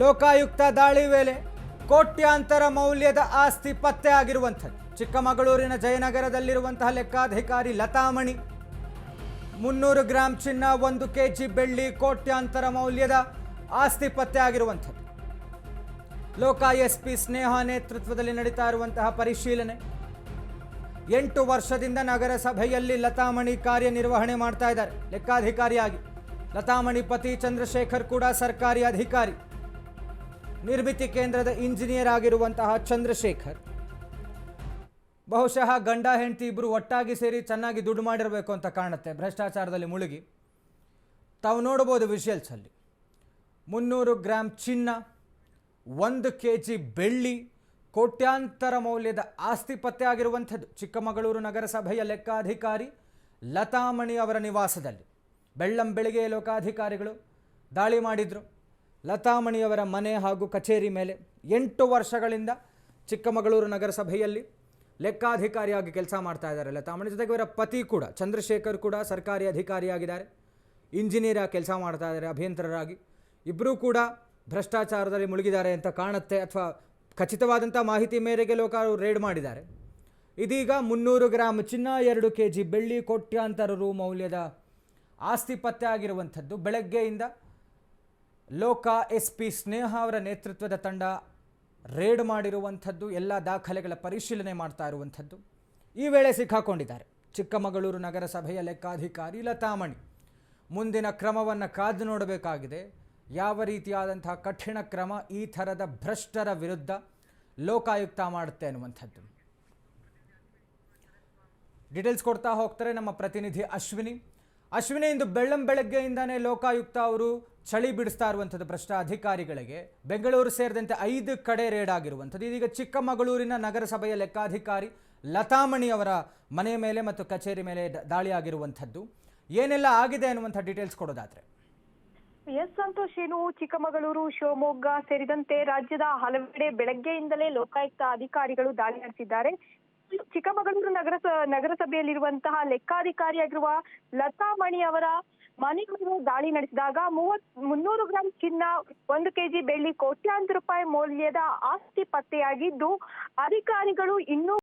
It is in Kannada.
ಲೋಕಾಯುಕ್ತ ದಾಳಿ ವೇಳೆ ಕೋಟ್ಯಾಂತರ ಮೌಲ್ಯದ ಆಸ್ತಿ ಪತ್ತೆ ಆಗಿರುವಂಥದ್ದು. ಚಿಕ್ಕಮಗಳೂರಿನ ಜಯನಗರದಲ್ಲಿರುವಂತಹ ಲೆಕ್ಕಾಧಿಕಾರಿ ಲತಾಮಣಿ. ಮುನ್ನೂರು ಗ್ರಾಂ ಚಿನ್ನ, ಒಂದು ಕೆ ಜಿ ಬೆಳ್ಳಿ ಕೋಟ್ಯಾಂತರ ಮೌಲ್ಯದ ಆಸ್ತಿ ಪತ್ತೆ ಆಗಿರುವಂಥದ್ದು. ಲೋಕ ಎಸ್ ಪಿ ಸ್ನೇಹ ನೇತೃತ್ವದಲ್ಲಿ ನಡೀತಾ ಇರುವಂತಹ ಪರಿಶೀಲನೆ. ಎಂಟು ವರ್ಷದಿಂದ ನಗರಸಭೆಯಲ್ಲಿ ಲತಾಮಣಿ ಕಾರ್ಯನಿರ್ವಹಣೆ ಮಾಡ್ತಾ ಇದ್ದಾರೆ. ಲೆಕ್ಕಾಧಿಕಾರಿಯಾಗಿ ಲತಾಮಣಿ ಪತಿ ಚಂದ್ರಶೇಖರ್ ಕೂಡ ಸರ್ಕಾರಿ ಅಧಿಕಾರಿ. ನಿರ್ಮಿತಿ ಕೇಂದ್ರದ ಇಂಜಿನಿಯರ್ ಆಗಿರುವಂತಹ ಚಂದ್ರಶೇಖರ್. ಬಹುಶಃ ಗಂಡ, ಹೆಂಡತಿ ಇಬ್ಬರು ಒಟ್ಟಾಗಿ ಸೇರಿ ಚೆನ್ನಾಗಿ ದುಡ್ಡು ಮಾಡಿರಬೇಕು ಅಂತ ಕಾಣುತ್ತೆ. ಭ್ರಷ್ಟಾಚಾರದಲ್ಲಿ ಮುಳುಗಿ. ತಾವು ನೋಡ್ಬೋದು ವಿಷಲ್ಸಲ್ಲಿ ಮುನ್ನೂರು ಗ್ರಾಂ ಚಿನ್ನ, ಒಂದು ಕೆ ಜಿ ಬೆಳ್ಳಿ, ಕೋಟ್ಯಾಂತರ ಮೌಲ್ಯದ ಆಸ್ತಿ ಪತ್ತೆ ಆಗಿರುವಂಥದ್ದು. ಚಿಕ್ಕಮಗಳೂರು ನಗರಸಭೆಯ ಲೆಕ್ಕಾಧಿಕಾರಿ ಲತಾಮಣಿ ಅವರ ನಿವಾಸದಲ್ಲಿ. ಬೆಳ್ಳಂ ಬೆಳಿಗ್ಗೆ ಲೋಕಾಧಿಕಾರಿಗಳು ದಾಳಿ ಮಾಡಿದರು. ಲತಾಮಣಿಯವರ ಮನೆ ಹಾಗೂ ಕಚೇರಿ ಮೇಲೆ ಎಂಟು ವರ್ಷಗಳಿಂದ ಚಿಕ್ಕಮಗಳೂರು ನಗರಸಭೆಯಲ್ಲಿ ಲೆಕ್ಕಾಧಿಕಾರಿಯಾಗಿ ಕೆಲಸ ಮಾಡ್ತಾ ಇದ್ದಾರೆ. ಲತಾಮಣಿ ಜೊತೆಗೆ ಇವರ ಪತಿ ಕೂಡ ಚಂದ್ರಶೇಖರ್ ಕೂಡ ಸರ್ಕಾರಿ ಅಧಿಕಾರಿಯಾಗಿದ್ದಾರೆ. ಇಂಜಿನಿಯರ್ ಆಗಿ ಕೆಲಸ ಮಾಡ್ತಾ ಇದ್ದಾರೆ, ಅಭಿಯಂತರರಾಗಿ. ಇಬ್ಬರೂ ಕೂಡ ಭ್ರಷ್ಟಾಚಾರದಲ್ಲಿ ಮುಳುಗಿದ್ದಾರೆ ಅಂತ ಕಾಣುತ್ತೆ ಅಥವಾ ಖಚಿತವಾದಂಥ ಮಾಹಿತಿ ಮೇರೆಗೆ ಲೋಕ ರೇಡ್ ಮಾಡಿದ್ದಾರೆ. ಇದೀಗ ಮುನ್ನೂರು ಗ್ರಾಮ್ ಚಿನ್ನ, ಎರಡು ಕೆ ಜಿ ಬೆಳ್ಳಿ, ಕೋಟ್ಯಾಂತರ ರು ಮೌಲ್ಯದ ಆಸ್ತಿ ಪತ್ತೆ ಆಗಿರುವಂಥದ್ದು. ಬೆಳಗ್ಗೆಯಿಂದ ಲೋಕ ಎಸ್ ಪಿ ಸ್ನೇಹ ಅವರ ನೇತೃತ್ವದ ತಂಡ ರೇಡ್ ಮಾಡಿರುವಂಥದ್ದು, ಎಲ್ಲ ದಾಖಲೆಗಳ ಪರಿಶೀಲನೆ ಮಾಡ್ತಾ ಇರುವಂಥದ್ದು. ಈ ವೇಳೆ ಸಿಕ್ಕಾಕೊಂಡಿದ್ದಾರೆ. ಚಿಕ್ಕಮಗಳೂರು ನಗರಸಭೆಯ ಲೆಕ್ಕಾಧಿಕಾರಿ ಲತಾಮಣಿ. ಮುಂದಿನ ಕ್ರಮವನ್ನು ಕಾದು ನೋಡಬೇಕಾಗಿದೆ. ಯಾವ ರೀತಿಯಾದಂತಹ ಕಠಿಣ ಕ್ರಮ, ಈ ಥರದ ಭ್ರಷ್ಟರ ವಿರುದ್ಧ ಲೋಕಾಯುಕ್ತ ಮಾಡುತ್ತೆ ಅನ್ನುವಂಥದ್ದು. ಡೀಟೇಲ್ಸ್ ಕೊಡ್ತಾ ಹೋಗ್ತಾರೆ ನಮ್ಮ ಪ್ರತಿನಿಧಿ ಅಶ್ವಿನಿ. ಅಶ್ವಿನಿ ಇಂದು ಬೆಳ್ಳಂ ಬೆಳಗ್ಗೆಯಿಂದಾನೇ ಲೋಕಾಯುಕ್ತ ಅವರು ಚಳಿ ಬಿಡಿಸ್ತಾ ಇರುವಂಥದ್ದು ಭ್ರಷ್ಟ ಅಧಿಕಾರಿಗಳಿಗೆ. ಬೆಂಗಳೂರು ಸೇರಿದಂತೆ ಐದು ಕಡೆ ರೇಡ್ ಆಗಿರುವಂಥದ್ದು. ಇದೀಗ ಚಿಕ್ಕಮಗಳೂರಿನ ನಗರಸಭೆಯ ಲೆಕ್ಕಾಧಿಕಾರಿ ಲತಾಮಣಿ ಅವರ ಮನೆ ಮೇಲೆ ಮತ್ತು ಕಚೇರಿ ಮೇಲೆ ದಾಳಿ ಆಗಿರುವಂಥದ್ದು. ಏನೆಲ್ಲ ಆಗಿದೆ ಅನ್ನುವಂಥ ಡೀಟೇಲ್ಸ್ ಕೊಡೋದಾದ್ರೆ. ಎಸ್ ಸಂತೋಷ್, ಏನು ಚಿಕ್ಕಮಗಳೂರು, ಶಿವಮೊಗ್ಗ ಸೇರಿದಂತೆ ರಾಜ್ಯದ ಹಲವೆಡೆ ಬೆಳಗ್ಗೆಯಿಂದಲೇ ಲೋಕಾಯುಕ್ತ ಅಧಿಕಾರಿಗಳು ದಾಳಿ ನಡೆಸಿದ್ದಾರೆ. ಚಿಕ್ಕಮಗಳೂರು ನಗರ ನಗರಸಭೆಯಲ್ಲಿರುವಂತಹ ಲೆಕ್ಕಾಧಿಕಾರಿಯಾಗಿರುವ ಲತಾ ಮಣಿ ಅವರ ಮನೆ ಮೇಲೆ ದಾಳಿ ನಡೆಸಿದಾಗ ಮೂವತ್, ಮುನ್ನೂರು ಗ್ರಾಂ ಚಿನ್ನ, ಒಂದು ಕೆಜಿ ಬೆಳ್ಳಿ ಕೋಟ್ಯಾಂತರ ರೂಪಾಯಿ ಮೌಲ್ಯದ ಆಸ್ತಿ ಪತ್ತೆಯಾಗಿದ್ದು, ಅಧಿಕಾರಿಗಳು ಇನ್ನೂ